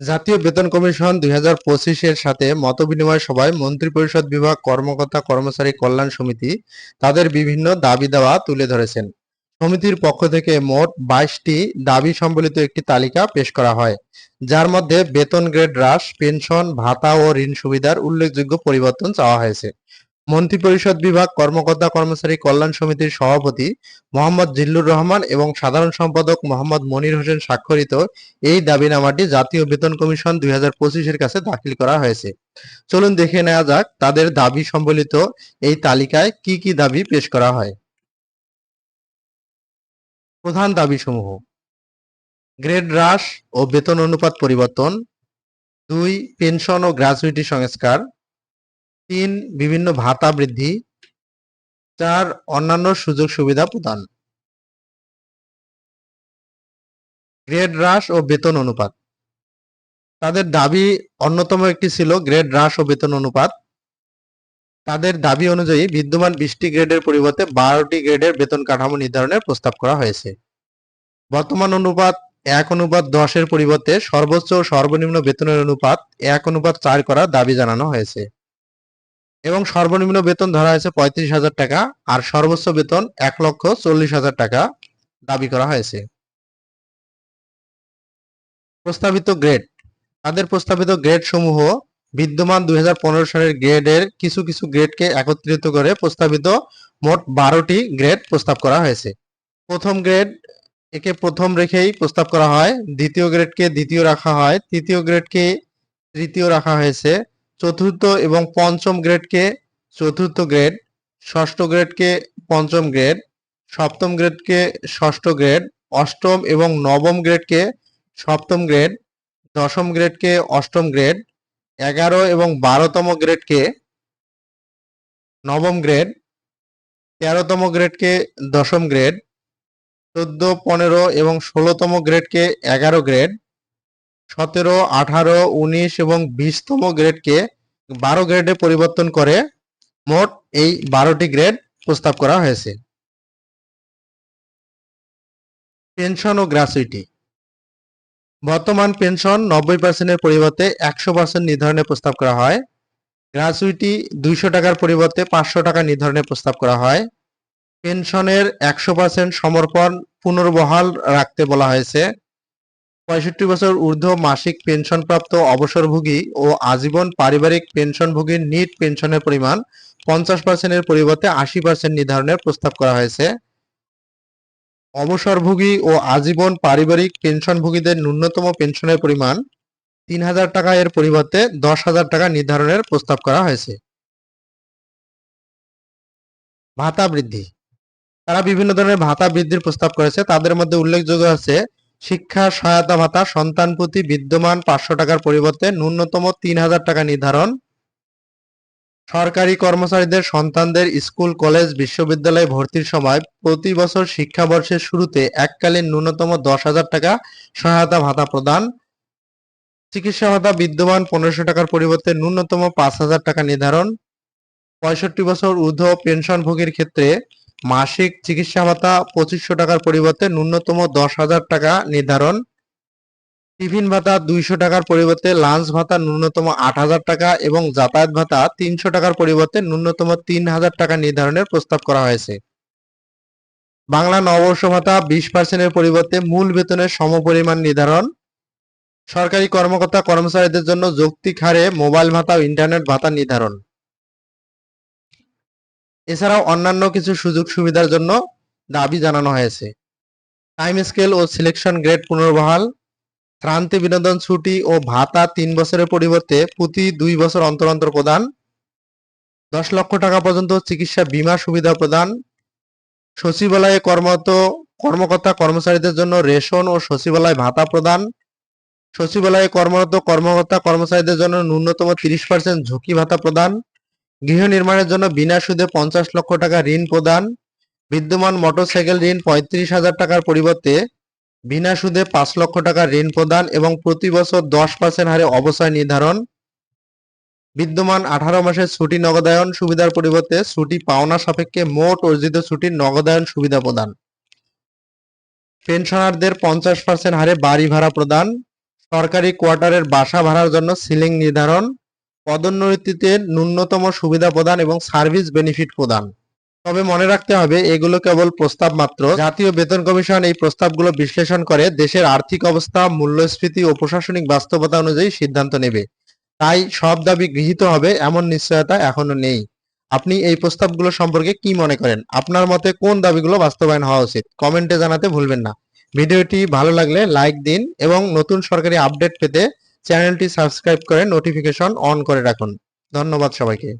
জাতীয় বেতন কমিশন দুই হাজার পঁচিশের সাথে মতবিনিময় সভায় মন্ত্রিপরিষদ বিভাগ কর্মকর্তা কর্মচারী কল্যাণ সমিতি তাদের বিভিন্ন দাবি দাওয়া তুলে ধরেছেন। সমিতির পক্ষ থেকে মোট বাইশটি দাবি সম্বলিত একটি তালিকা পেশ করা হয়, যার মধ্যে বেতন গ্রেড হ্রাস, পেনশন, ভাতা ও ঋণ সুবিধার উল্লেখযোগ্য পরিবর্তন চাওয়া হয়েছে। মন্ত্রিপরিষদ বিভাগ কর্মকর্তা কর্মচারী কল্যাণ সমিতির সভাপতি মোহাম্মদ জিল্লুর রহমান এবং সাধারণ সম্পাদক মোহাম্মদ মনির হোসেন স্বাক্ষরিত এই দাবিনামাটি জাতীয় বেতন কমিশন দুই পঁচিশের কাছে দাখিল করা হয়েছে। চলুন দেখে নেওয়া যাক তাদের দাবি সম্বলিত এই তালিকায় কি কি দাবি পেশ করা হয়। প্রধান দাবি সমূহ গ্রেড হ্রাস ও বেতন অনুপাত পরিবর্তন, দুই, পেনশন ও গ্র্যাচুইটি সংস্কার তিন বিভিন্ন ভাতা বৃদ্ধি, চার অন্যান্য সুযোগ সুবিধা প্রদান। গ্রেড হ্রাস ও বেতন অনুপাত। তাদের দাবি অন্যতম একটি ছিল গ্রেড হ্রাস ও বেতন অনুপাত। তাদের দাবি অনুযায়ী বিদ্যমান বিশটি গ্রেডের পরিবর্তে বারোটি গ্রেডের বেতন কাঠামো নির্ধারণের প্রস্তাব করা হয়েছে। বর্তমান অনুপাত এক অনুপাত দশের পরিবর্তে সর্বোচ্চ ও সর্বনিম্ন বেতনের অনুপাত এক অনুপাত চার করার দাবি জানানো হয়েছে। এবং সর্বনিম্ন বেতন ধরা হয়েছে পঁয়ত্রিশ হাজার টাকা, আর সর্বোচ্চ বেতন এক লক্ষ চল্লিশ হাজার টাকা দাবি করা হয়েছে। প্রস্তাবিত গ্রেড তাদের প্রস্তাবিত গ্রেড সমূহ বিদ্যমান দুই হাজার পনেরো সালের গ্রেডের কিছু কিছু গ্রেডকে একত্রিত করে প্রস্তাবিত মোট বারোটি গ্রেড প্রস্তাব করা হয়েছে। প্রথম গ্রেড একে প্রথম রেখেই প্রস্তাব করা হয়, দ্বিতীয় গ্রেডকে দ্বিতীয় রাখা হয়, তৃতীয় গ্রেডকে তৃতীয় রাখা হয়েছে চতুর্থ এবং পঞ্চম গ্রেডকে চতুর্থ গ্রেড ষষ্ঠ গ্রেডকে পঞ্চম গ্রেড সপ্তম গ্রেডকে ষষ্ঠ গ্রেড অষ্টম এবং নবম গ্রেডকে সপ্তম গ্রেড দশম গ্রেডকে অষ্টম গ্রেড এগারো এবং বারোতম গ্রেডকে নবম গ্রেড তেরোতম গ্রেডকে দশম গ্রেড চোদ্দ, পনেরো এবং ষোলোতম গ্রেডকে এগারো গ্রেড সতেরো, আঠারো, উনিশ এবং বিশতম গ্রেডকে বারো গ্রেডে পরিবর্তন করে মোট এই বারোটি গ্রেড প্রস্তাব করা হয়েছে। পেনশন ও গ্র্যাচুইটি বর্তমান পেনশন নব্বই পার্সেন্টের পরিবর্তে একশো পার্সেন্ট নির্ধারণের প্রস্তাব করা হয়। গ্র্যাচুইটি দুইশো টাকার পরিবর্তে পাঁচশো টাকা নির্ধারণের প্রস্তাব করা হয়। পেনশনের একশো পার্সেন্ট সমর্পণ পুনর্বহাল রাখতে বলা হয়েছে। পঁয়ষট্টি বছর ঊর্ধ্ব মাসিক পেনশনপ্রাপ্ত অবসরভোগী ও আজীবন পারিবারিক পেনশনভোগীর নিট পেনশনের পরিমাণ পঞ্চাশ পার্সেন্টের পরিবর্তে আশি পার্সেন্ট নির্ধারণের প্রস্তাব করা হয়েছে। অবসরভোগী ও আজীবন পারিবারিক পেনশনভোগীদের ন্যূনতম পেনশনের পরিমাণ তিন হাজার টাকা এর পরিবর্তে দশ হাজার টাকা নির্ধারণের প্রস্তাব করা হয়েছে। ভাতা বৃদ্ধি। তারা বিভিন্ন ধরনের ভাতা বৃদ্ধির প্রস্তাব করেছে। তাদের মধ্যে উল্লেখযোগ্য আছে শিক্ষা সহায়তা ভাতা, সন্তান প্রতি বিদ্যমান পাঁচশো টাকার পরিবর্তে ন্যূনতম তিন হাজার টাকা নির্ধারণ। সরকারি কর্মচারীদের সন্তানদের স্কুল, কলেজ, বিশ্ববিদ্যালয়ে ভর্তির সময় প্রতি বছর শিক্ষাবর্ষের শুরুতে এককালীন ন্যূনতম দশ হাজার টাকা সহায়তা ভাতা প্রদান। চিকিৎসা ভাতা বিদ্যমান পনেরোশো টাকার পরিবর্তে ন্যূনতম পাঁচ হাজার টাকা নির্ধারণ। পঁয়ষট্টি বছর ঊর্ধ্ব পেনশনভোগীর ক্ষেত্রে মাসিক চিকিৎসা ভাতা পঁচিশশো টাকার পরিবর্তে ন্যূনতম দশ হাজার টাকা নির্ধারণ। টিফিন ভাতা দুইশো টাকার পরিবর্তে, লাঞ্চ ভাতা ন্যূনতম আট হাজার টাকা এবং যাতায়াত ভাতা তিনশো টাকার পরিবর্তে ন্যূনতম তিন হাজার টাকা নির্ধারণের প্রস্তাব করা হয়েছে। বাংলা নববর্ষ ভাতা বিশ পার্সেন্টের পরিবর্তে মূল বেতনের সমপরিমাণ নির্ধারণ। সরকারি কর্মকর্তা কর্মচারীদের জন্য যৌক্তিক হারে মোবাইল ভাতা ও ইন্টারনেট ভাতা নির্ধারণ। এছাড়াও অন্যান্য কিছু সুযোগ সুবিধার জন্য দাবি জানানো হয়েছে। টাইম স্কেল ও সিলেকশন গ্রেড পুনর্বহাল, ক্রান্তি বিনোদন ছুটি ও ভাতা তিন বছরের পরিবর্তে প্রতি দুই বছর অন্তর অন্তর প্রদান, দশ লক্ষ টাকা পর্যন্ত চিকিৎসা বিমা সুবিধা প্রদান, সচিবালয়ে কর্মরত কর্মকর্তা কর্মচারীদের জন্য রেশন ও সচিবালয় ভাতা প্রদান, সচিবালয়ে কর্মরত কর্মকর্তা কর্মচারীদের জন্য ন্যূনতম তিরিশ পার্সেন্ট ঝুঁকি ভাতা প্রদান গৃহ নির্মাণের জন্য বিনা সুদে পঞ্চাশ লক্ষ টাকা ঋণ প্রদান, বিদ্যমান মোটরসাইকেল ঋণ পঁয়ত্রিশ হাজার টাকার পরিবর্তে বিনা সুদে পাঁচ লক্ষ টাকা ঋণ প্রদান এবং প্রতি বছর দশ পার্সেন্ট হারে অবসর নির্ধারণ, বিদ্যমান আঠারো মাসের ছুটি নগদায়ন সুবিধার পরিবর্তে ছুটি পাওনা সাপেক্ষে মোট অর্জিত ছুটির নগদায়ন সুবিধা প্রদান। পেনশনারদের পঞ্চাশ পার্সেন্ট হারে বাড়ি ভাড়া প্রদান, সরকারি কোয়ার্টারের বাসা ভাড়ার জন্য সিলিং নির্ধারণ পদোন্নতিতে ন্যূনতম সুবিধা প্রদান এবং সার্ভিস বেনিফিট প্রদান। তবে মনে রাখতে হবে, এগুলো কেবল প্রস্তাব মাত্র। জাতীয় বেতন কমিশন এই প্রস্তাবগুলো বিশ্লেষণ করে দেশের আর্থিক অবস্থা, মূল্যস্ফীতি ও প্রশাসনিক বাস্তবতা অনুযায়ী সিদ্ধান্ত নেবে। তাই সব দাবি গৃহীত হবে, এমন নিশ্চয়তা এখনও নেই। আপনি এই প্রস্তাবগুলো সম্পর্কে কি মনে করেন? আপনার মতে কোন দাবিগুলো বাস্তবায়ন হওয়া উচিত? কমেন্টে জানাতে ভুলবেন না। ভিডিওটি ভালো লাগলে লাইক দিন এবং নতুন সরকারি আপডেট পেতে চ্যানেলটি সাবস্ক্রাইব করে নোটিফিকেশন অন করে রাখুন। ধন্যবাদ সবাইকে।